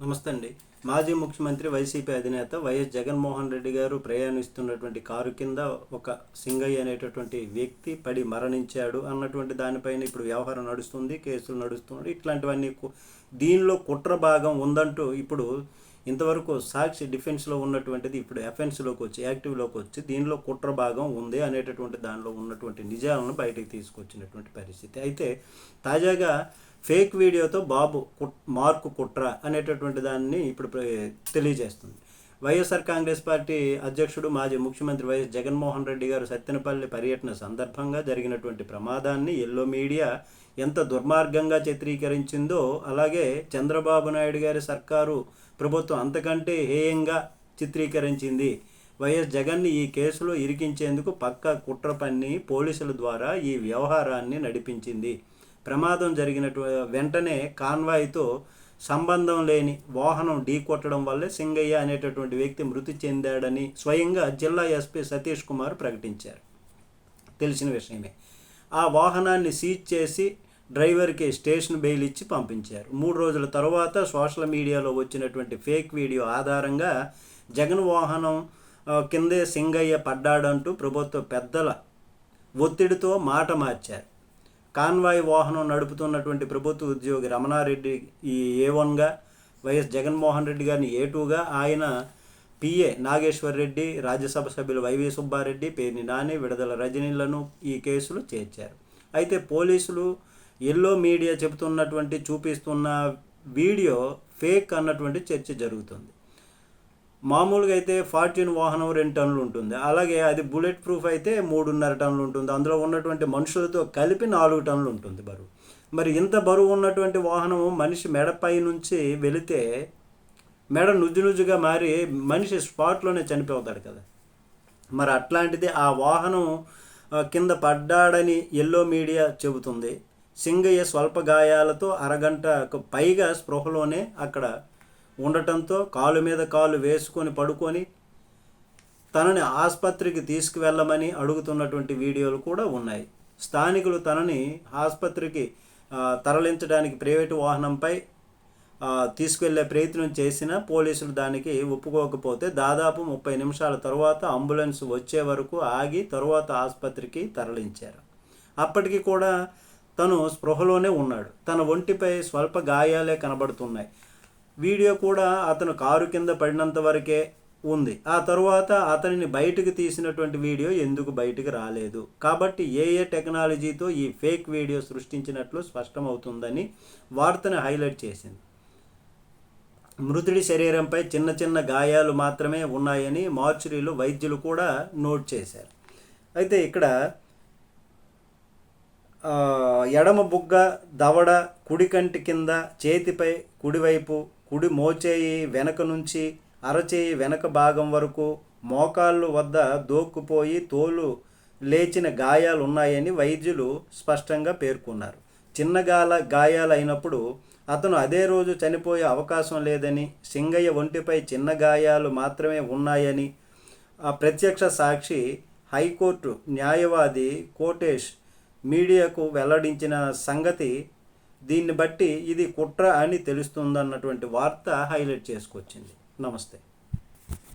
నమస్తే అండి. మాజీ ముఖ్యమంత్రి వైసీపీ అధినేత వైఎస్ జగన్మోహన్ రెడ్డి గారు ప్రయాణిస్తున్నటువంటి కారు కింద ఒక సింగయ్య అనేటటువంటి వ్యక్తి పడి మరణించాడు అన్నటువంటి దానిపైన ఇప్పుడు వ్యవహారం నడుస్తుంది కేసులు నడుస్తున్నాడు ఇట్లాంటివన్నీ దీనిలో కుట్ర భాగం ఉందంటూ ఇప్పుడు ఇంతవరకు సాక్షి డిఫెన్స్లో ఉన్నటువంటిది ఇప్పుడు ఎఫెన్స్లోకి వచ్చి యాక్టివ్లోకి వచ్చి దీనిలో కుట్ర భాగం ఉంది అనేటటువంటి దానిలో ఉన్నటువంటి నిజాలను బయటకు తీసుకొచ్చినటువంటి పరిస్థితి. అయితే తాజాగా ఫేక్ వీడియోతో బాబు కుట్ మార్కు కుట్ర అనేటటువంటి దాన్ని ఇప్పుడు ప్ర- తెలియజేస్తుంది. వైఎస్ఆర్ కాంగ్రెస్ పార్టీ అధ్యక్షుడు మాజీ ముఖ్యమంత్రి వైఎస్ జగన్మోహన్ రెడ్డి గారు సత్తెనపల్లి పర్యటన సందర్భంగా జరిగినటువంటి ప్రమాదాన్ని ఎల్లో మీడియా ఎంత దుర్మార్గంగా చిత్రీకరించిందో అలాగే చంద్రబాబు నాయుడు గారి సర్కారు ప్రభుత్వం అంతకంటే హేయంగా చిత్రీకరించింది. వైఎస్ జగన్ని ఈ కేసులో ఇరికించేందుకు పక్కా కుట్ర పన్ని పోలీసుల ద్వారా ఈ వ్యవహారాన్ని నడిపించింది. ప్రమాదం జరిగినటు వెంటనే కాన్వాయ్తో సంబంధం లేని వాహనం ఢీకొట్టడం వల్లే సింగయ్య అనేటటువంటి వ్యక్తి మృతి చెందాడని స్వయంగా జిల్లా ఎస్పీ సతీష్ కుమార్ ప్రకటించారు. తెలిసిన విషయమే. ఆ వాహనాన్ని సీజ్ చేసి డ్రైవర్కి స్టేషన్ బెయిల్ ఇచ్చి పంపించారు. మూడు రోజుల తర్వాత సోషల్ మీడియాలో వచ్చినటువంటి ఫేక్ వీడియో ఆధారంగా జగన్ వాహనం కిందే సింగయ్య పడ్డాడంటూ ప్రభుత్వ పెద్దల ఒత్తిడితో మాట మార్చారు. కాన్వాయ్ వాహనం నడుపుతున్నటువంటి ప్రభుత్వ ఉద్యోగి రమణారెడ్డి ఈ ఏ వన్గా వైఎస్ జగన్మోహన్ రెడ్డి గారిని ఏ టూగా ఆయన పిఏ నాగేశ్వర్ రెడ్డి రాజ్యసభ సభ్యులు వైవి సుబ్బారెడ్డి పేర్ని నాని విడుదల రజనీలను ఈ కేసులు చేర్చారు. అయితే పోలీసులు ఎల్లో మీడియా చెబుతున్నటువంటి చూపిస్తున్న వీడియో ఫేక్ అన్నటువంటి చర్చ జరుగుతుంది. మామూలుగా అయితే ఫార్చ్యూన్ వాహనం రెండు టన్నులు ఉంటుంది. అలాగే అది బుల్లెట్ ప్రూఫ్ అయితే మూడున్నర టన్నులు ఉంటుంది. అందులో ఉన్నటువంటి మనుషులతో కలిపి నాలుగు టన్నులు ఉంటుంది బరువు. మరి ఇంత బరువు ఉన్నటువంటి వాహనం మనిషి మెడపై నుంచి వెళితే మెడ నుజ్జు నుజ్జుగా మారి మనిషి స్పాట్లోనే చనిపోతాడు కదా. మరి అట్లాంటిది ఆ వాహనం కింద పడ్డాడని ఎల్లో మీడియా చెబుతుంది. సింగయ్య స్వల్ప గాయాలతో అరగంటకు పైగా స్పృహలోనే అక్కడ ఉండటంతో కాలు మీద కాలు వేసుకొని పడుకొని తనని ఆసుపత్రికి తీసుకువెళ్ళమని అడుగుతున్నటువంటి వీడియోలు కూడా ఉన్నాయి. స్థానికులు తనని ఆసుపత్రికి తరలించడానికి ప్రైవేటు వాహనంపై ఆ, తీసుకెళ్ళే ప్రయత్నం చేసినా పోలీసులు దానికి ఒప్పుకోకపోతే దాదాపు ముప్పై నిమిషాల తరువాత అంబులెన్స్ వచ్చే వరకు ఆగి తరువాత ఆసుపత్రికి తరలించారు. అప్పటికి కూడా తను స్పృహలోనే ఉన్నాడు. తన ఒంటిపై స్వల్ప గాయాలే కనబడుతున్నాయి. వీడియో కూడా అతను కారు కింద పడినంత వరకే ఉంది. ఆ తరువాత అతనిని బయటకు తీసినటువంటి వీడియో ఎందుకు బయటకు రాలేదు? కాబట్టి ఏ ఏ టెక్నాలజీతో ఈ ఫేక్ వీడియో సృష్టించినట్లు స్పష్టమవుతుందని వార్తను హైలైట్ చేసింది. మృతుడి శరీరంపై చిన్న చిన్న గాయాలు మాత్రమే ఉన్నాయని మార్చురీలో వైద్యులు కూడా నోట్ చేశారు. అయితే ఇక్కడ ఎడమ బుగ్గ దవడ కుడి కంటి కింద చేతిపై కుడివైపు కుడి మోచేయి వెనక నుంచి అరచేయి వెనక భాగం వరకు మోకాళ్ళు వద్ద దోక్కుపోయి తోలు లేచిన గాయాలు ఉన్నాయని వైద్యులు స్పష్టంగా పేర్కొన్నారు. చిన్నగాల గాయాలైనప్పుడు గాయాలు అయినప్పుడు అతను అదే రోజు చనిపోయే అవకాశం లేదని సింగయ్య ఒంటిపై చిన్న గాయాలు మాత్రమే ఉన్నాయని ఆ ప్రత్యక్ష సాక్షి హైకోర్టు న్యాయవాది కోటేష్ మీడియాకు వెల్లడించిన సంగతి దీన్ని బట్టి ఇది కుట్ర అని తెలుస్తుందన్నటువంటి వార్త హైలైట్ చేసుకొచ్చింది. నమస్తే.